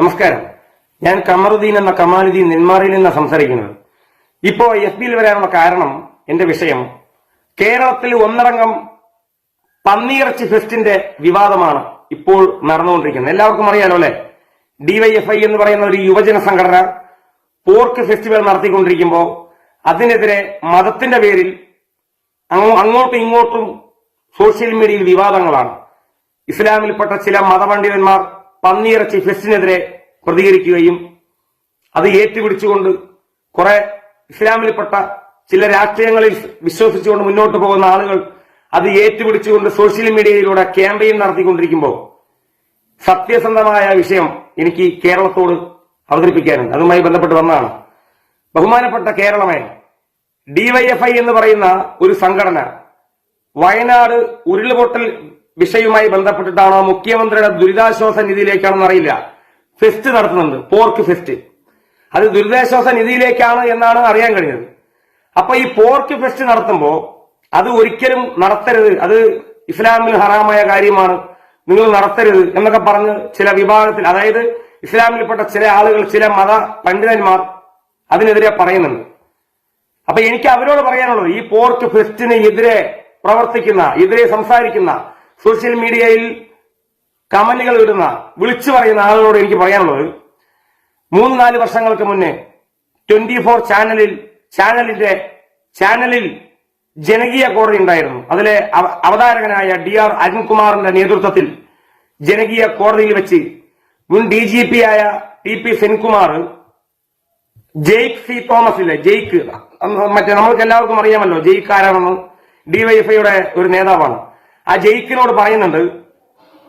നമസ്കാരം. ഞാൻ കമറുദ്ദീൻ എന്ന കമാലുദ്ദീൻ നെന്മാറിയിൽ നിന്നാണ് സംസാരിക്കുന്നത്. ഇപ്പോ എസ് ബിയിൽ വരാനുള്ള കാരണം എന്റെ വിഷയം കേരളത്തിൽ ഒന്നടങ്കം പന്നിയിറച്ചി ഫെസ്റ്റിന്റെ വിവാദമാണ് ഇപ്പോൾ നടന്നുകൊണ്ടിരിക്കുന്നത്. എല്ലാവർക്കും അറിയാലോ അല്ലെ? ഡിവൈഎഫ്ഐ എന്ന് പറയുന്ന ഒരു യുവജന സംഘടന പോർക്ക് ഫെസ്റ്റിവൽ നടത്തിക്കൊണ്ടിരിക്കുമ്പോൾ അതിനെതിരെ മതത്തിന്റെ പേരിൽ അങ്ങോ- അങ്ങോട്ടും ഇങ്ങോട്ടും സോഷ്യൽ മീഡിയയിൽ വിവാദങ്ങളാണ്. ഇസ്ലാമിൽപ്പെട്ട ചില മതപണ്ഡിതന്മാർ പന്നിയിറച്ചി ഫെസ്റ്റിനെതിരെ പ്രതികരിക്കുകയും അത് ഏറ്റുപിടിച്ചുകൊണ്ട് കുറെ ഇസ്ലാമിൽപ്പെട്ട ചില രാഷ്ട്രീയങ്ങളിൽ വിശ്വസിച്ചുകൊണ്ട് മുന്നോട്ട് പോകുന്ന ആളുകൾ അത് ഏറ്റുപിടിച്ചുകൊണ്ട് സോഷ്യൽ മീഡിയയിലൂടെ ക്യാമ്പയിൻ നടത്തിക്കൊണ്ടിരിക്കുമ്പോൾ സത്യസന്ധമായ വിഷയം എനിക്ക് കേരളത്തോട് അവതരിപ്പിക്കാനുണ്ട്. അതുമായി ബന്ധപ്പെട്ട് വന്നതാണ്. ബഹുമാനപ്പെട്ട കേരളമേ ഡിവൈഎഫ്ഐ എന്ന് പറയുന്ന ഒരു സംഘടന വയനാട് ഉരുൾപൊട്ടൽ വിഷയവുമായി ബന്ധപ്പെട്ടിട്ടാണോ മുഖ്യമന്ത്രിയുടെ ദുരിതാശ്വാസ നിധിയിലേക്കാണെന്ന് അറിയില്ല. ഫെസ്റ്റ് നടത്തുന്നുണ്ട്. Pork fest. അത് ദുരിതാശ്വാസ നിധിയിലേക്കാണ് എന്നാണ് അറിയാൻ കഴിഞ്ഞത്. അപ്പൊ ഈ പോർക്ക് ഫെസ്റ്റ് നടത്തുമ്പോൾ അത് ഒരിക്കലും നടത്തരുത്. അത് ഇസ്ലാമിൽ ഹറാമായ കാര്യമാണ്. നിങ്ങൾ നടത്തരുത് എന്നൊക്കെ പറഞ്ഞ് ചില വിഭാഗത്തിൽ അതായത് ഇസ്ലാമിൽപ്പെട്ട ചില ആളുകൾ ചില മത പണ്ഡിതന്മാർ അതിനെതിരെ പറയുന്നുണ്ട്. അപ്പൊ എനിക്ക് അവരോട് പറയാനുള്ളത് ഈ പോർക്ക് ഫെസ്റ്റിന് എതിരെ പ്രവർത്തിക്കുന്ന എതിരെ സംസാരിക്കുന്ന സോഷ്യൽ മീഡിയയിൽ കമന്റുകൾ ഇടുന്ന വിളിച്ചു പറയുന്ന ആളുകളോട് എനിക്ക് പറയാനുള്ളത് മൂന്ന് നാല് വർഷങ്ങൾക്ക് മുന്നേ ട്വന്റി ഫോർ ചാനലിൽ ചാനലിന്റെ ചാനലിൽ ജനകീയ കോടതി ഉണ്ടായിരുന്നു. അതിലെ അവതാരകനായ ഡി ആർ അരുൺകുമാറിന്റെ നേതൃത്വത്തിൽ ജനകീയ കോടതിയിൽ വെച്ച് മുൻ ഡി ജി പി ആയ T P Senkumar Jaick C Thomas ഇല്ലേ ജെയ്ക്ക് മറ്റേ നമ്മൾക്ക് എല്ലാവർക്കും അറിയാമല്ലോ ജെയ്ക്ക് ആരാണെന്ന് ഡിവൈഎഫ്ഐയുടെ ഒരു നേതാവാണ്. ആ ജയിക്കിനോട് പറയുന്നുണ്ട്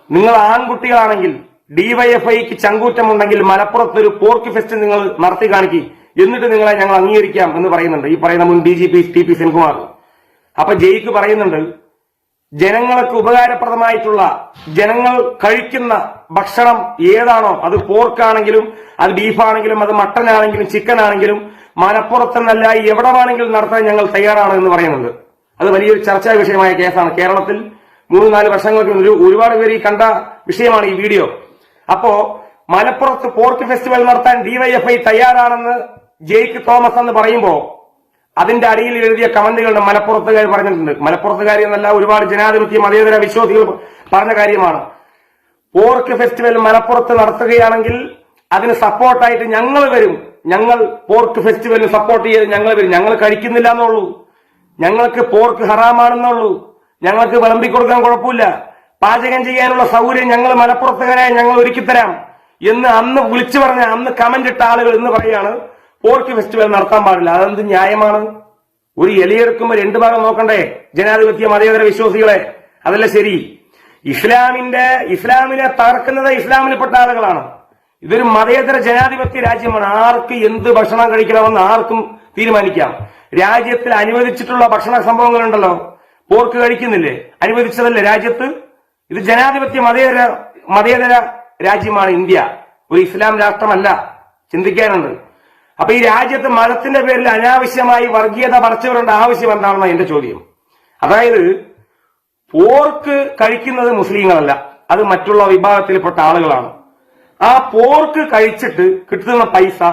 നിങ്ങൾ ആൺകുട്ടികളാണെങ്കിൽ ഡിവൈഎഫ്ഐക്ക് ചങ്കൂറ്റമുണ്ടെങ്കിൽ മലപ്പുറത്ത് ഒരു പോർക്ക് ഫെസ്റ്റ് നിങ്ങൾ നടത്തി കാണിക്കി. എന്നിട്ട് നിങ്ങളെ ഞങ്ങൾ അംഗീകരിക്കാം എന്ന് പറയുന്നുണ്ട്. ഈ പറയുന്ന മുൻ D G P T P Senkumar. അപ്പൊ ജയിക്ക് പറയുന്നുണ്ട് ജനങ്ങൾക്ക് ഉപകാരപ്രദമായിട്ടുള്ള ജനങ്ങൾ കഴിക്കുന്ന ഭക്ഷണം ഏതാണോ? അത് പോർക്കാണെങ്കിലും അത് ബീഫാണെങ്കിലും അത് മട്ടൻ ആണെങ്കിലും ചിക്കൻ ആണെങ്കിലും മലപ്പുറത്തെന്നല്ല എവിടെ വേണമെങ്കിലും നടത്താൻ ഞങ്ങൾ തയ്യാറാണ് എന്ന് പറയുന്നുണ്ട്. അത് വലിയൊരു ചർച്ചാ വിഷയമായ കേസാണ്. കേരളത്തിൽ മൂന്ന് നാല് വർഷങ്ങൾക്ക് മുമ്പ് ഒരു ഒരുപാട് പേര് ഈ കണ്ട വിഷയമാണ് ഈ വീഡിയോ. അപ്പോ മലപ്പുറത്ത് പോർക്ക് ഫെസ്റ്റിവൽ നടത്താൻ ഡിവൈഎഫ്ഐ തയ്യാറാണെന്ന് ജെയ്ക്ക് തോമസ് എന്ന് പറയുമ്പോ അതിന്റെ അടിയിൽ എഴുതിയ കമന്റുകളുടെ മലപ്പുറത്തുകാർ പറഞ്ഞിട്ടുണ്ട്. മലപ്പുറത്തുകാർ എന്നല്ല ഒരുപാട് ജനാധിപത്യ മതേതര വിശ്വാസികൾ പറഞ്ഞ കാര്യമാണ്. പോർക്ക് ഫെസ്റ്റിവൽ മലപ്പുറത്ത് നടത്തുകയാണെങ്കിൽ അതിന് സപ്പോർട്ടായിട്ട് ഞങ്ങൾ വരും. ഞങ്ങൾ പോർക്ക് ഫെസ്റ്റിവലിന് സപ്പോർട്ട് ചെയ്ത് ഞങ്ങൾ വരും. ഞങ്ങൾ കഴിക്കുന്നില്ല എന്നുള്ളൂ. ഞങ്ങൾക്ക് പോർക്ക് ഹറാമാണെന്നുള്ളൂ. ഞങ്ങൾക്ക് വിളമ്പി കൊടുക്കാൻ കുഴപ്പമില്ല. പാചകം ചെയ്യാനുള്ള സൗകര്യം ഞങ്ങൾ മലപ്പുറത്തുകാരായ ഞങ്ങൾ ഒരുക്കി തരാം എന്ന് അന്ന് വിളിച്ചു പറഞ്ഞ അന്ന് കമന്റ് ഇട്ട ആളുകൾ എന്ന് പറയാണ് പോർക്ക് ഫെസ്റ്റിവൽ നടത്താൻ പാടില്ല. അതെന്ത് ന്യായമാണ്? ഒരു എലിയെടുക്കുമ്പോൾ രണ്ടു ഭാഗം നോക്കണ്ടേ? ജനാധിപത്യ മതേതര വിശ്വാസികളെ. അതല്ല ശരി. ഇസ്ലാമിന്റെ ഇസ്ലാമിനെ തകർക്കുന്നത് ഇസ്ലാമിൽപ്പെട്ട ആളുകളാണ്. ഇതൊരു മതേതര ജനാധിപത്യ രാജ്യമാണ്. ആർക്ക് എന്ത് ഭക്ഷണം കഴിക്കണമെന്ന് ആർക്കും തീരുമാനിക്കാം. രാജ്യത്തിൽ അനുവദിച്ചിട്ടുള്ള ഭക്ഷണ സംഭവങ്ങളുണ്ടല്ലോ. പോർക്ക് കഴിക്കുന്നില്ലേ? അനുവദിച്ചതല്ല രാജ്യത്ത്? ഇത് ജനാധിപത്യ മതേതര മതേതര രാജ്യമാണ് ഇന്ത്യ. ഒരു ഇസ്ലാം രാഷ്ട്രമല്ല. ചിന്തിക്കാനുണ്ട്. അപ്പൊ ഈ രാജ്യത്ത് മതത്തിന്റെ പേരിൽ അനാവശ്യമായി വർഗീയത പറിച്ചവരുടെ ആവശ്യം എന്താണെന്ന എന്റെ ചോദ്യം. അതായത് പോർക്ക് കഴിക്കുന്നത് മുസ്ലിങ്ങളല്ല. അത് മറ്റുള്ള വിഭാഗത്തിൽപ്പെട്ട ആളുകളാണ്. ആ പോർക്ക് കഴിച്ചിട്ട് കിട്ടുന്ന പൈസ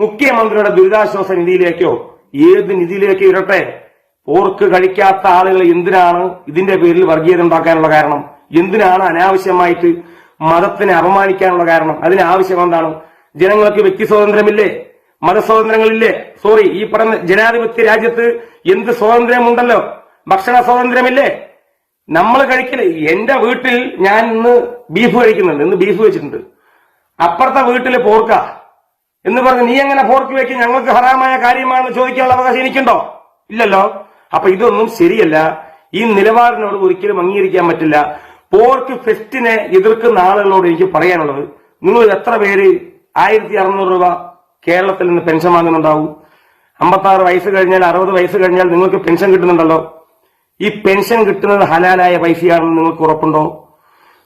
മുഖ്യമന്ത്രിയുടെ ദുരിതാശ്വാസ നിധിയിലേക്കോ ഏത് നിധിയിലേക്കോ ഇരട്ടെ പോർക്ക് കഴിക്കാത്ത ആളുകൾ എന്തിനാണ് ഇതിന്റെ പേരിൽ വർഗീയത ഉണ്ടാക്കാനുള്ള കാരണം? എന്തിനാണ് അനാവശ്യമായിട്ട് മതത്തിനെ അപമാനിക്കാനുള്ള കാരണം? അതിന് ആവശ്യം എന്താണ്? ജനങ്ങൾക്ക് വ്യക്തി സ്വാതന്ത്ര്യമില്ലേ? മതസ്വാതന്ത്ര്യങ്ങളില്ലേ? സോറി ഈ പറഞ്ഞ ജനാധിപത്യ രാജ്യത്ത് എന്ത് സ്വാതന്ത്ര്യമുണ്ടല്ലോ? ഭക്ഷണ സ്വാതന്ത്ര്യമില്ലേ? നമ്മൾ കഴിക്കൽ എന്റെ വീട്ടിൽ ഞാൻ ഇന്ന് ബീഫ് കഴിക്കുന്നുണ്ട്. ഇന്ന് ബീഫ് വെച്ചിട്ടുണ്ട്. അപ്പുറത്തെ വീട്ടിൽ പോർക്ക. എന്ന് പറഞ്ഞ് നീ എങ്ങനെ പോർക്ക് വെക്കും? ഞങ്ങൾക്ക് ഹറാമായ കാര്യമാണെന്ന് ചോദിക്കാനുള്ള അവകാശം എനിക്കുണ്ടോ? ഇല്ലല്ലോ. അപ്പൊ ഇതൊന്നും ശരിയല്ല. ഈ നിലപാടിനോട് ഒരിക്കലും അംഗീകരിക്കാൻ പറ്റില്ല. പോർക്ക് ഫെസ്റ്റിനെ എതിർക്കുന്ന ആളുകളോട് എനിക്ക് പറയാനുള്ളത് നിങ്ങൾ എത്ര പേര് ആയിരത്തി അറുന്നൂറ് രൂപ കേരളത്തിൽ നിന്ന് പെൻഷൻ വാങ്ങുന്നുണ്ടാവും? അമ്പത്താറ് വയസ്സ് കഴിഞ്ഞാൽ അറുപത് വയസ്സ് കഴിഞ്ഞാൽ നിങ്ങൾക്ക് പെൻഷൻ കിട്ടുന്നുണ്ടല്ലോ. ഈ പെൻഷൻ കിട്ടുന്നത് ഹലാലായ പൈസയാണെന്ന് നിങ്ങൾക്ക് ഉറപ്പുണ്ടോ?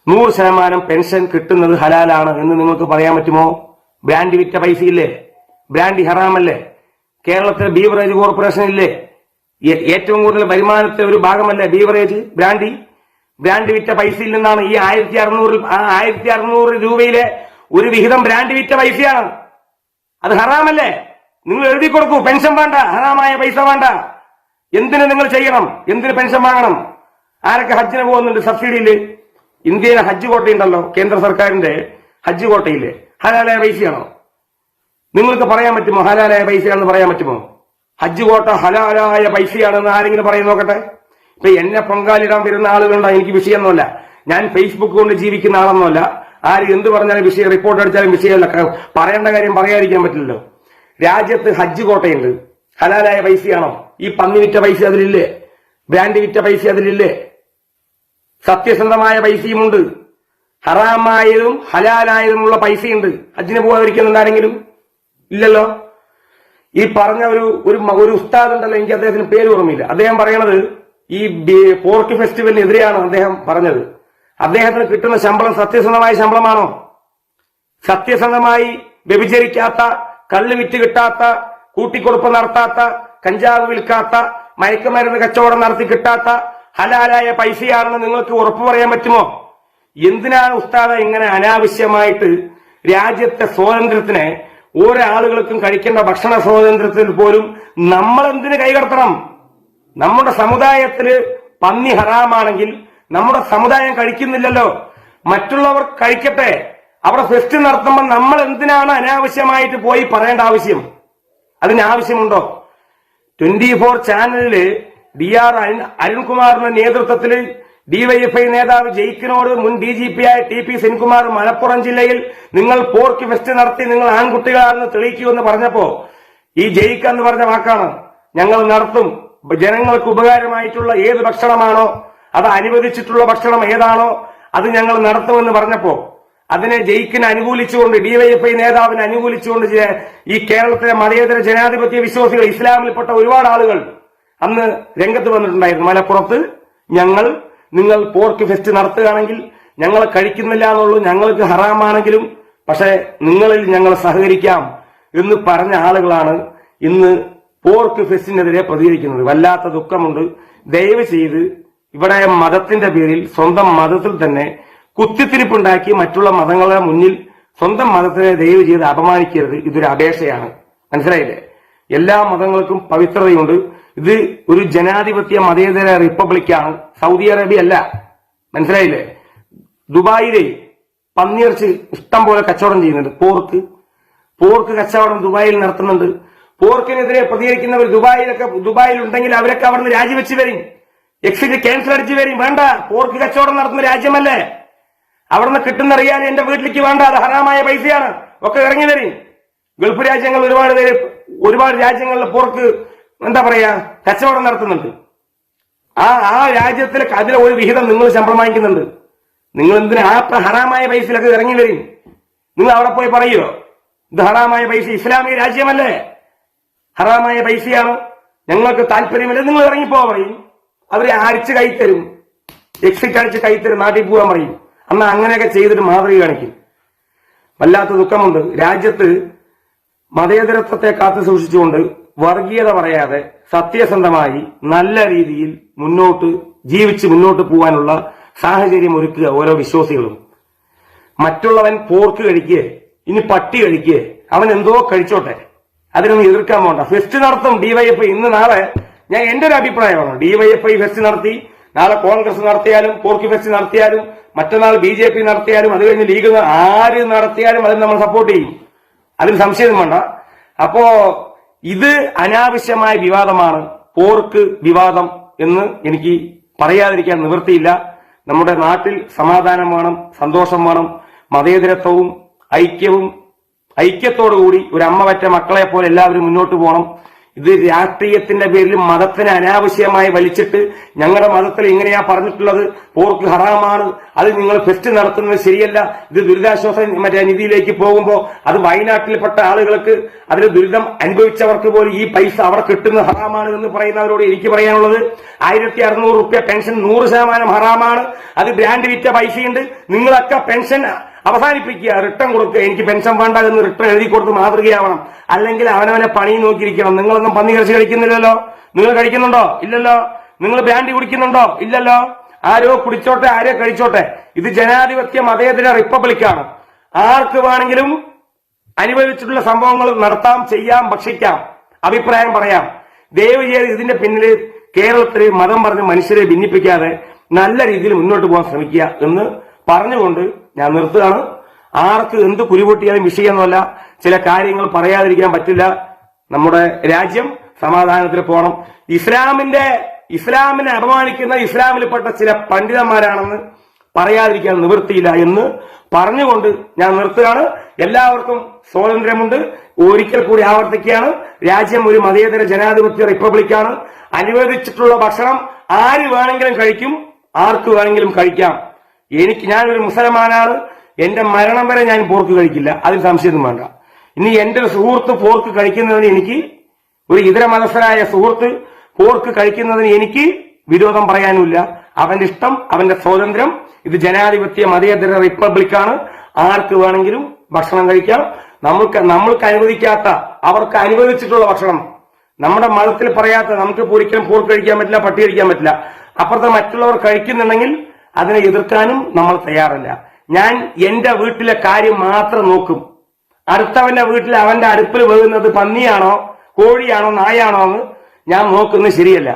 നൂറ് ശതമാനം പെൻഷൻ കിട്ടുന്നത് ഹലാലാണ് എന്ന് നിങ്ങൾക്ക് പറയാൻ പറ്റുമോ? ബ്രാൻഡ് വിറ്റ പൈസയില്ലേ? ബ്രാൻഡ് ഹറാമല്ലേ? കേരളത്തിലെ ബീവറേജ് കോർപ്പറേഷൻ ഇല്ലേ ഏറ്റവും കൂടുതൽ വരുമാനത്തെ ഒരു ഭാഗമല്ലേ ബീവറേജ് ബ്രാൻഡി? ബ്രാൻഡ് വിറ്റ പൈസയിൽ നിന്നാണ് ഈ ആയിരത്തി അറുന്നൂറിൽ ആ ആയിരത്തി അറുന്നൂറ് രൂപയിലെ ഒരു വിഹിതം ബ്രാൻഡ് വിറ്റ പൈസയാണ്. അത് ഹറാമല്ലേ? നിങ്ങൾ എഴുതി കൊടുക്കൂ പെൻഷൻ വേണ്ട ഹറാമായ പൈസ വേണ്ട. എന്തിന് നിങ്ങൾ ചെയ്യണം? എന്തിന് പെൻഷൻ വാങ്ങണം? ആരൊക്കെ ഹജ്ജിന് പോകുന്നുണ്ട് സബ്സിഡിയിൽ ഇന്ത്യയിലെ ഹജ്ജ് കോട്ടയുണ്ടല്ലോ കേന്ദ്ര സർക്കാരിന്റെ ഹജ്ജ് കോട്ടയിൽ. ഹലാലായ പൈസയാണോ? നിങ്ങൾക്ക് പറയാൻ പറ്റുമോ? ഹലാലായ പൈസയാണെന്ന് പറയാൻ പറ്റുമോ? ഹജ്ജ് കോട്ട ഹലാലായ പൈസയാണെന്ന് ആരെങ്കിലും പറയും നോക്കട്ടെ? ഇപ്പൊ എന്നെ പങ്കാളിടാൻ വരുന്ന ആളുകളുണ്ടോ? എനിക്ക് വിഷയമൊന്നുമല്ല. ഞാൻ ഫേസ്ബുക്ക് കൊണ്ട് ജീവിക്കുന്ന ആളൊന്നുമല്ല. ആര് എന്ത് പറഞ്ഞാലും വിഷയം റിപ്പോർട്ട് അടിച്ചാലും വിഷയമല്ല. പറയേണ്ട കാര്യം പറയാതിരിക്കാൻ പറ്റില്ലല്ലോ. രാജ്യത്ത് ഹജ്ജ് കോട്ടയുണ്ട്. ഹലാലായ പൈസയാണോ? ഈ പന്നി വിറ്റ പൈസ അതിലില്ലേ? ബ്രാൻഡ് വിറ്റ പൈസ അതിലില്ലേ? സത്യസന്ധമായ പൈസയുമുണ്ട്. ഹറാമായതും ഹലാലായതുമുള്ള പൈസയുണ്ട്. ഹജ്ജിന് പോകാതിരിക്കുന്നുണ്ട് ആരെങ്കിലും ഇല്ലല്ലോ? ഈ പറഞ്ഞ ഒരു ഒരു ഒരു ഉസ്താദ് ഉണ്ടല്ലോ എനിക്ക് അദ്ദേഹത്തിന് പേര് ഓർമ്മയില്ല. അദ്ദേഹം പറയണത് ഈ പോർക്ക് ഫെസ്റ്റിവലിനെതിരെയാണ് അദ്ദേഹം പറഞ്ഞത്. അദ്ദേഹത്തിന് കിട്ടുന്ന ശമ്പളം സത്യസന്ധമായ ശമ്പളമാണോ? സത്യസന്ധമായി വ്യഭിചരിക്കാത്ത കള്ള് വിറ്റ് കിട്ടാത്ത കൂട്ടിക്കൊടുപ്പ് നടത്താത്ത കഞ്ചാവ് വിൽക്കാത്ത മയക്കുമരുന്ന് കച്ചവടം നടത്തി കിട്ടാത്ത ഹലാലായ പൈസയാണെന്ന് നിങ്ങൾക്ക് ഉറപ്പു പറയാൻ പറ്റുമോ? എന്തിനാണ് ഉസ്താദ ഇങ്ങനെ അനാവശ്യമായിട്ട് രാജ്യത്തെ സ്വാതന്ത്ര്യത്തിന് ഓരോ ആളുകൾക്കും കഴിക്കേണ്ട ഭക്ഷണ സ്വാതന്ത്ര്യത്തിൽ പോലും നമ്മൾ എന്തിന് കൈകടത്തണം? നമ്മുടെ സമുദായത്തിൽ പന്നി ഹറാമാണെങ്കിൽ നമ്മുടെ സമുദായം കഴിക്കുന്നില്ലല്ലോ. മറ്റുള്ളവർ കഴിക്കട്ടെ. അവിടെ ഫെസ്റ്റ് നടത്തുമ്പോൾ നമ്മൾ എന്തിനാണ് അനാവശ്യമായിട്ട് പോയി പറയേണ്ട ആവശ്യം? അതിന് ആവശ്യമുണ്ടോ? ട്വന്റി ഫോർ ചാനലിൽ ഡി ആർ അരുൺകുമാറിന്റെ നേതൃത്വത്തിൽ ഡിവൈഎഫ്ഐ നേതാവ് ജയിക്കിനോട് മുൻ ഡി ജി പി ആയ ടി പി സെൻകുമാർ മലപ്പുറം ജില്ലയിൽ നിങ്ങൾ പോർക്ക് ഫെസ്റ്റ് നടത്തി നിങ്ങൾ ആൺകുട്ടികളാണെന്ന് തെളിയിക്കുമെന്ന് പറഞ്ഞപ്പോ ഈ ജയിക്ക എന്ന് പറഞ്ഞ വാക്കാണ് ഞങ്ങൾ നടത്തും. ജനങ്ങൾക്ക് ഉപകാരമായിട്ടുള്ള ഏത് ഭക്ഷണമാണോ അത് അനുവദിച്ചിട്ടുള്ള ഭക്ഷണം ഏതാണോ അത് ഞങ്ങൾ നടത്തുമെന്ന് പറഞ്ഞപ്പോ അതിനെ ജയിക്കിന് അനുകൂലിച്ചുകൊണ്ട് ഡിവൈഎഫ്ഐ നേതാവിനെ അനുകൂലിച്ചുകൊണ്ട് ഈ കേരളത്തിലെ മതേതര ജനാധിപത്യ വിശ്വാസികൾ ഇസ്ലാമിൽപ്പെട്ട ഒരുപാട് ആളുകൾ അന്ന് രംഗത്ത് വന്നിട്ടുണ്ടായിരുന്നു. മലപ്പുറത്ത് ഞങ്ങൾ നിങ്ങൾ പോർക്ക് ഫെസ്റ്റ് നടത്തുകയാണെങ്കിൽ ഞങ്ങൾ കഴിക്കുന്നില്ല എന്നുള്ളൂ ഞങ്ങൾക്ക് ഹറാമാണെങ്കിലും പക്ഷേ നിങ്ങളിൽ ഞങ്ങൾ സഹകരിക്കാം എന്ന് പറഞ്ഞ ആളുകളാണ് ഇന്ന് പോർക്ക് ഫെസ്റ്റിനെതിരെ പ്രതികരിക്കുന്നത്. വല്ലാത്ത ദുഃഖമുണ്ട്. ദയവ് ചെയ്ത് ഇവിടെ മതത്തിന്റെ പേരിൽ സ്വന്തം മതത്തിൽ തന്നെ കുത്തിത്തിരിപ്പുണ്ടാക്കി മറ്റുള്ള മതങ്ങളുടെ മുന്നിൽ സ്വന്തം മതത്തിനെ ദയവ് ചെയ്ത് അപമാനിക്കരുത്. ഇതൊരു അപേക്ഷയാണ്. മനസ്സിലായില്ലേ? എല്ലാ മതങ്ങൾക്കും പവിത്രതയുണ്ട്. ഇത് ഒരു ജനാധിപത്യ മതേതര റിപ്പബ്ലിക്കാണ്. സൗദി അറേബ്യ അല്ല. മനസ്സിലായില്ലേ? ദുബായിലെ പന്നിയിറച്ചി ഇഷ്ടം പോലെ കച്ചവടം ചെയ്യുന്നുണ്ട്. പോർക്ക്. പോർക്ക് കച്ചവടം ദുബായിൽ നടത്തുന്നുണ്ട്. പോർക്കിനെതിരെ പ്രതികരിക്കുന്നവർ ദുബായിലൊക്കെ ദുബായിൽ ഉണ്ടെങ്കിൽ അവരൊക്കെ അവിടുന്ന് രാജിവെച്ച് വരും. എക്സിറ്റ് ക്യാൻസൽ അടിച്ച് വരും. വേണ്ട. പോർക്ക് കച്ചവടം നടത്തുന്ന രാജ്യമല്ലേ. അവിടുന്ന് കിട്ടുന്ന റിയാൽ എന്റെ വീട്ടിലേക്ക് വേണ്ട. അത് ഹറാമായ പൈസയാണ്. ഒക്കെ ഇറങ്ങി വരും. ഗൾഫ് രാജ്യങ്ങൾ ഒരുപാട് പേര് ഒരുപാട് രാജ്യങ്ങളിൽ പോർക്ക് എന്താ പറയാ? കച്ചവടം നടത്തുന്നുണ്ട്. ആ ആ രാജ്യത്തിലെ അതിലെ ഒരു വിഹിതം നിങ്ങൾ ശമ്പളം വാങ്ങിക്കുന്നുണ്ട്. നിങ്ങൾ എന്തിനാ ആ ഹറാമായ പൈസയിലൊക്കെ ഇറങ്ങി വരും നിങ്ങൾ അവിടെ പോയി പറയോ ഇത് ഹറാമായ പൈസ ഇസ്ലാമിക രാജ്യമല്ലേ? ഹറാമായ പൈസയാണ്? ഞങ്ങൾക്ക് താല്പര്യമില്ല നിങ്ങൾ ഇറങ്ങിപ്പോ പറയും. അവരെ അരിച്ച് കൈത്തരും എക്സിറ്റ് അടിച്ച് കൈത്തരും നാട്ടിൽ പോകാൻ പറയും. അന്ന് അങ്ങനെയൊക്കെ ചെയ്തിട്ട് മാതൃക കാണിക്കും. വല്ലാത്ത ദുഃഖമുണ്ട്. രാജ്യത്ത് മതേതരത്വത്തെ കാത്തു സൂക്ഷിച്ചുകൊണ്ട് വർഗീയത പറയാതെ സത്യസന്ധമായി നല്ല രീതിയിൽ മുന്നോട്ട് ജീവിച്ച് മുന്നോട്ട് പോകാനുള്ള സാഹചര്യം ഒരുക്കുക ഓരോ വിശ്വാസികളും. മറ്റുള്ളവൻ പോർക്ക് കഴിക്കുക ഇനി പട്ടി കഴിക്കുക അവൻ എന്തോ കഴിച്ചോട്ടെ അതിനൊന്നും എതിർക്കാൻ പോകണ്ട ഫെസ്റ്റ് നടത്തും ഡിവൈഎഫ്ഐ ഇന്ന് നാളെ ഞാൻ എന്റെ ഒരു അഭിപ്രായമാണ്. ഡിവൈഎഫ്ഐ ഫെസ്റ്റ് നടത്തി നാളെ കോൺഗ്രസ് നടത്തിയാലും പോർക്ക് ഫെസ്റ്റ് നടത്തിയാലും മറ്റന്നാൾ ബി ജെ പി നടത്തിയാലും അത് കഴിഞ്ഞ് ലീഗ് ആര് നടത്തിയാലും അതിന് നമ്മൾ സപ്പോർട്ട് ചെയ്യും. അതിന് സംശയം വേണ്ട. അപ്പോ ഇത് അനാവശ്യമായ വിവാദമാണ്. പോർക്ക് വിവാദം എന്ന് എനിക്ക് പറയാതിരിക്കാൻ നിവൃത്തിയില്ല. നമ്മുടെ നാട്ടിൽ സമാധാനം വേണം സന്തോഷം വേണം മതേതരത്വവും ഐക്യവും ഐക്യത്തോടുകൂടി ഒരു അമ്മ പറ്റ മക്കളെ പോലെ എല്ലാവരും മുന്നോട്ട് പോകണം ഇത് രാഷ്ട്രീയത്തിന്റെ പേരിൽ മതത്തിന് അനാവശ്യമായി വലിച്ചിട്ട് ഞങ്ങളുടെ മതത്തിൽ ഇങ്ങനെയാ പറഞ്ഞിട്ടുള്ളത്. പോർക്ക് ഹറാമാണ്. അത് നിങ്ങൾ ഫെസ്റ്റ് നടത്തുന്നത് ശരിയല്ല. ഇത് ദുരിതാശ്വാസ മറ്റേ നിധിയിലേക്ക് പോകുമ്പോൾ അത് വയനാട്ടിൽപ്പെട്ട ആളുകൾക്ക് അതിൽ ദുരിതം അനുഭവിച്ചവർക്ക് പോലും ഈ പൈസ അവിടെ കിട്ടുന്നത് ഹറാമാണ് എന്ന് പറയുന്നവരോട് എനിക്ക് പറയാനുള്ളത്. ആയിരത്തി അറുന്നൂറ് റുപ്യ പെൻഷൻ നൂറ് ശതമാനം ഹറാമാണ്. അത് ബ്രാൻഡ് വിറ്റ പൈസയുണ്ട്. നിങ്ങളൊക്കെ പെൻഷൻ അവസാനിപ്പിക്കുക റിട്ടേൺ കൊടുക്കുക. എനിക്ക് പെൻഷൻ വേണ്ട എന്ന് റിട്ടേൺ എഴുതി കൊടുത്ത് മാതൃകയാവണം. അല്ലെങ്കിൽ അവനവനെ പണി നോക്കിയിരിക്കണം. നിങ്ങളൊന്നും പന്നി കറിച്ച് കഴിക്കുന്നില്ലല്ലോ? നിങ്ങൾ കഴിക്കുന്നുണ്ടോ? ഇല്ലല്ലോ. നിങ്ങൾ ബ്രാൻഡി കുടിക്കുന്നുണ്ടോ? ഇല്ലല്ലോ. ആരോ കുടിച്ചോട്ടെ ആരോ കഴിച്ചോട്ടെ. ഇത് ജനാധിപത്യ മതേതര റിപ്പബ്ലിക്കാണ്. ആർക്ക് വേണമെങ്കിലും അനുഭവിച്ചിട്ടുള്ള സംഭവങ്ങൾ നടത്താം ചെയ്യാം ഭക്ഷിക്കാം. അഭിപ്രായം പറയാം. ദയവ് ചെയ്ത് ഇതിന്റെ പിന്നിൽ കേരളത്തിൽ മതം പറഞ്ഞ് മനുഷ്യരെ ഭിന്നിപ്പിക്കാതെ നല്ല രീതിയിൽ മുന്നോട്ട് പോകാൻ ശ്രമിക്കുക എന്ന് പറഞ്ഞുകൊണ്ട് ഞാൻ നിർത്തുകയാണ്. ആർക്ക് എന്ത് കുരുപൊട്ടിയാലും വിഷയമൊന്നുമല്ല. ചില കാര്യങ്ങൾ പറയാതിരിക്കാൻ പറ്റില്ല. നമ്മുടെ രാജ്യം സമാധാനത്തിൽ പോകണം ഇസ്ലാമിന്റെ ഇസ്ലാമിനെ അപമാനിക്കുന്ന ഇസ്ലാമിൽപ്പെട്ട ചില പണ്ഡിതന്മാരാണെന്ന് പറയാതിരിക്കാൻ നിവൃത്തിയില്ല എന്ന് പറഞ്ഞുകൊണ്ട് ഞാൻ നിർത്തുകയാണ്. എല്ലാവർക്കും സ്വാതന്ത്ര്യമുണ്ട്. ഒരിക്കൽ കൂടി ആവർത്തിക്കുകയാണ്. രാജ്യം ഒരു മതേതര ജനാധിപത്യ റിപ്പബ്ലിക്കാണ്. അനുവദിച്ചിട്ടുള്ള ഭക്ഷണം ആര് വേണമെങ്കിലും കഴിക്കും ആർക്ക് വേണമെങ്കിലും കഴിക്കാം. എനിക്ക് ഞാനൊരു മുസൽമാനാണ്. എന്റെ മരണം വരെ ഞാൻ പോർക്ക് കഴിക്കില്ല. അതിൽ സംശയമൊന്നും വേണ്ട. ഇനി എന്റെ സുഹൃത്ത് പോർക്ക് കഴിക്കുന്നതിന് എനിക്ക് ഒരു ഇതര മതസ്ഥനായ സുഹൃത്ത് പോർക്ക് കഴിക്കുന്നതിന് എനിക്ക് വിരോധം പറയാനുമില്ല. അവന്റെ ഇഷ്ടം അവന്റെ സ്വാതന്ത്ര്യം ഇത് ജനാധിപത്യ മതേതര റിപ്പബ്ലിക്കാണ്. ആർക്ക് വേണമെങ്കിലും ഭക്ഷണം കഴിക്കാം. നമ്മൾക്ക് നമ്മൾക്ക് അനുവദിക്കാത്ത അവർക്ക് അനുവദിച്ചിട്ടുള്ള ഭക്ഷണം. നമ്മുടെ മതത്തിൽ പറയാത്ത നമുക്ക് ഒരിക്കലും പോർക്ക് കഴിക്കാൻ പറ്റില്ല പട്ടി കഴിക്കാൻ പറ്റില്ല. അപ്പുറത്തെ മറ്റുള്ളവർ കഴിക്കുന്നുണ്ടെങ്കിൽ അതിനെ എതിർക്കാനും നമ്മൾ തയ്യാറല്ല. ഞാൻ എന്റെ വീട്ടിലെ കാര്യം മാത്രം നോക്കും. അടുത്തവന്റെ വീട്ടിൽ അവന്റെ അടുപ്പിൽ വരുന്നത് പന്നിയാണോ കോഴിയാണോ നായാണോ എന്ന് ഞാൻ നോക്കുന്നത് ശരിയല്ല.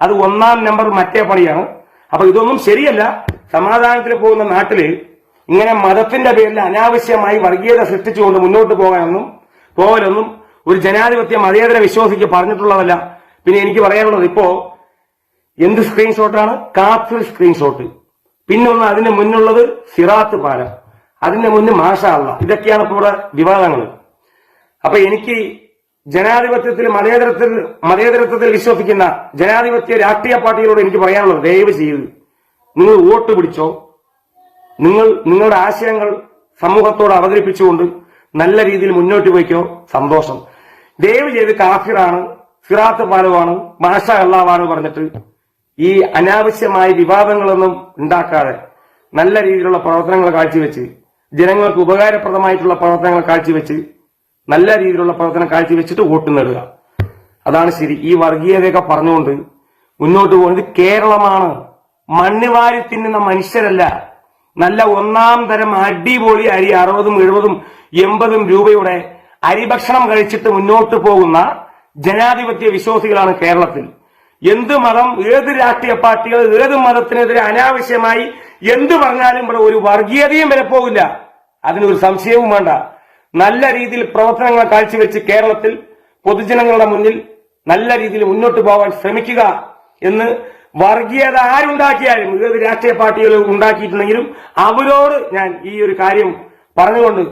അത് ഒന്നാം നമ്പർ മറ്റേ പണിയാണ്. അപ്പൊ ഇതൊന്നും ശരിയല്ല. സമാധാനത്തിൽ പോകുന്ന നാട്ടിൽ ഇങ്ങനെ മതത്തിന്റെ പേരിൽ അനാവശ്യമായി വർഗീയത സൃഷ്ടിച്ചുകൊണ്ട് മുന്നോട്ട് പോകാനൊന്നും പോകലൊന്നും ഒരു ജനാധിപത്യ മതേതര വിശ്വാസിക്ക് പറഞ്ഞിട്ടുള്ളതല്ല. പിന്നെ എനിക്ക് പറയാനുള്ളത് ഇപ്പോ എന്ത് സ്ക്രീൻഷോട്ടാണ് കാഫിർ സ്ക്രീൻഷോട്ട് പിന്നെ ഒന്ന് അതിന് മുന്നുള്ളത് സിറാത്ത് പാലം. അതിന്റെ മുന്ന് മാഷാള്ള ഇതൊക്കെയാണ് ഇപ്പോൾ ഇവിടെ വിവാദങ്ങൾ. അപ്പൊ എനിക്ക് ജനാധിപത്യത്തിൽ മതേതരത്തിൽ മതേതരത്വത്തിൽ വിശ്വസിക്കുന്ന ജനാധിപത്യ രാഷ്ട്രീയ പാർട്ടികളോട് എനിക്ക് പറയാനുള്ളത് ദയവ് ചെയ്ത് നിങ്ങൾ വോട്ട് പിടിച്ചോ. നിങ്ങൾ നിങ്ങളുടെ ആശയങ്ങൾ സമൂഹത്തോട് അവതരിപ്പിച്ചുകൊണ്ട് നല്ല രീതിയിൽ മുന്നോട്ട് പോയിക്കോ. സന്തോഷം. ദയവ് ചെയ്ത് കാഫിറാണ് സിറാത്ത് പാലമാണ് മാഷ അള്ളാവാണ് പറഞ്ഞിട്ട് ഈ അനാവശ്യമായ വിവാദങ്ങളൊന്നും ഉണ്ടാക്കാതെ നല്ല രീതിയിലുള്ള പ്രവർത്തനങ്ങൾ കാഴ്ചവെച്ച് ജനങ്ങൾക്ക് ഉപകാരപ്രദമായിട്ടുള്ള പ്രവർത്തനങ്ങൾ കാഴ്ചവെച്ച് നല്ല രീതിയിലുള്ള പ്രവർത്തനം കാഴ്ചവെച്ചിട്ട് വോട്ട് നേടുക. അതാണ് ശരി. ഈ വർഗീയതയൊക്കെ പറഞ്ഞുകൊണ്ട് മുന്നോട്ട് പോകുന്നത് കേരളമാണ്. മണ്ണ് വാരി തിന്നുന്ന മനുഷ്യരല്ല. നല്ല ഒന്നാം തരം അടിപൊളി അരി അറുപതും എഴുപതും എൺപതും രൂപയുടെ അരിഭക്ഷണം കഴിച്ചിട്ട് മുന്നോട്ട് പോകുന്ന ജനാധിപത്യ വിശ്വാസികളാണ് കേരളത്തിൽ. എന്ത് മതം ഏത് രാഷ്ട്രീയ പാർട്ടികൾ ഏത് മതത്തിനെതിരെ അനാവശ്യമായി എന്ത് പറഞ്ഞാലും ഇവിടെ ഒരു വർഗീയതയും വരെ പോകില്ല. അതിനൊരു സംശയവും വേണ്ട. നല്ല രീതിയിൽ പ്രവർത്തനങ്ങൾ കാഴ്ചവെച്ച് കേരളത്തിൽ പൊതുജനങ്ങളുടെ മുന്നിൽ നല്ല രീതിയിൽ മുന്നോട്ട് പോകാൻ ശ്രമിക്കുക എന്ന് വർഗീയത ആരുണ്ടാക്കിയാലും ഏത് രാഷ്ട്രീയ പാർട്ടികൾ ഉണ്ടാക്കിയിട്ടുണ്ടെങ്കിലും അവരോട് ഞാൻ ഈ ഒരു കാര്യം പറഞ്ഞുകൊണ്ട്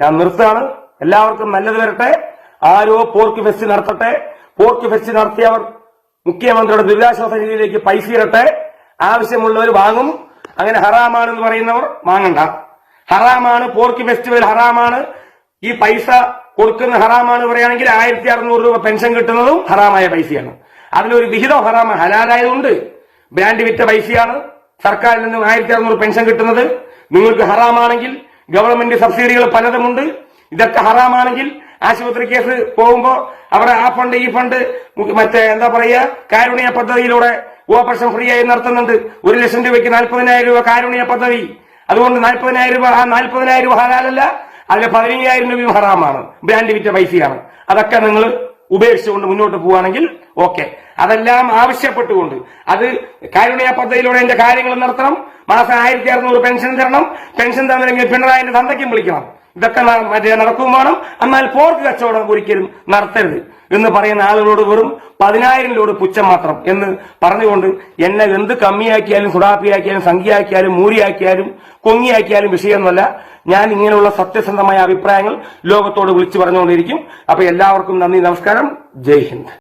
ഞാൻ നിർത്താണ് എല്ലാവർക്കും നല്ലത് വരട്ടെ. ആരോ പോർക്ക് ഫെസ്റ്റ് നടത്തട്ടെ. പോർക്ക് ഫെസ്റ്റ് നടത്തിയവർ മുഖ്യമന്ത്രിയുടെ ദുരിതാശ്വാസ നിധിയിലേക്ക് പൈസ ഇരട്ടെ ആവശ്യമുള്ളവർ വാങ്ങും. അങ്ങനെ ഹറാമാണെന്ന് പറയുന്നവർ വാങ്ങണ്ട. ഹറാമാണ് പോർക്ക് ഫെസ്റ്റിവൽ ഹറാമാണ്. ഈ പൈസ കൊടുക്കുന്ന ഹറാമാണ് പറയുകയാണെങ്കിൽ ആയിരത്തി അറുന്നൂറ് രൂപ പെൻഷൻ കിട്ടുന്നതും ഹറാമായ പൈസയാണ്. അതിലൊരു വിഹിതം ഹറാമ ഹലാലായതുകൊണ്ട് ബ്രാൻഡ് വിറ്റ പൈസയാണ് സർക്കാരിൽ നിന്നും ആയിരത്തി അറുന്നൂറ് പെൻഷൻ കിട്ടുന്നത്. നിങ്ങൾക്ക് ഹറാമാണെങ്കിൽ ഗവൺമെന്റ് സബ്സിഡികൾ പലതുമുണ്ട്. ഇതൊക്കെ ഹറാമാണെങ്കിൽ ആശുപത്രി കേസ് പോകുമ്പോ അവിടെ ആ ഫണ്ട് ഈ ഫണ്ട് മറ്റേ എന്താ പറയുക കാരുണ്യ പദ്ധതിയിലൂടെ ഓപ്പറേഷൻ ഫ്രീ ആയി നടത്തുന്നുണ്ട്. ഒരു ലക്ഷം രൂപയ്ക്ക് നാൽപ്പതിനായിരം രൂപ കാരുണ്യ പദ്ധതി. അതുകൊണ്ട് നാൽപ്പതിനായിരം രൂപ ആ നാൽപ്പതിനായിരം രൂപ ഹലാലല്ല അതിലെ പതിനയ്യായിരം രൂപയും ഹറാമാണ്. ബ്രാൻഡ് വിറ്റ പൈസയാണ്. അതൊക്കെ നിങ്ങൾ ഉപേക്ഷിച്ചുകൊണ്ട് മുന്നോട്ട് പോവുകയാണെങ്കിൽ ഓക്കെ. അതെല്ലാം ആവശ്യപ്പെട്ടുകൊണ്ട് അത് കാരുണ്യ പദ്ധതിയിലൂടെ എന്റെ കാര്യങ്ങൾ നടത്തണം. മാസം ആയിരത്തി അറുന്നൂറ് പെൻഷൻ തരണം. പെൻഷൻ തന്നില്ലെങ്കിൽ പിണറായിന്റെ തന്തയ്ക്കും വിളിക്കണം. ഇതൊക്കെ മറ്റേ നടക്കും വേണം. എന്നാൽ പോർക്ക് കച്ചവടം ഒരിക്കലും നടത്തരുത് എന്ന് പറയുന്ന ആളുകളോട് വെറും പതിനായിരം ലോഡ് പുച്ഛം മാത്രം എന്ന് പറഞ്ഞുകൊണ്ട് എന്നെ എന്ത് കമ്മിയാക്കിയാലും സുഡാപ്പിയാക്കിയാലും സംഖ്യയാക്കിയാലും മൂരിയാക്കിയാലും കൊങ്ങിയാക്കിയാലും വിഷയമൊന്നുമല്ല. ഞാൻ ഇങ്ങനെയുള്ള സത്യസന്ധമായ അഭിപ്രായങ്ങൾ ലോകത്തോട് വിളിച്ചു പറഞ്ഞുകൊണ്ടിരിക്കും. അപ്പൊ എല്ലാവർക്കും നന്ദി നമസ്കാരം. ജയ് ഹിന്ദ്.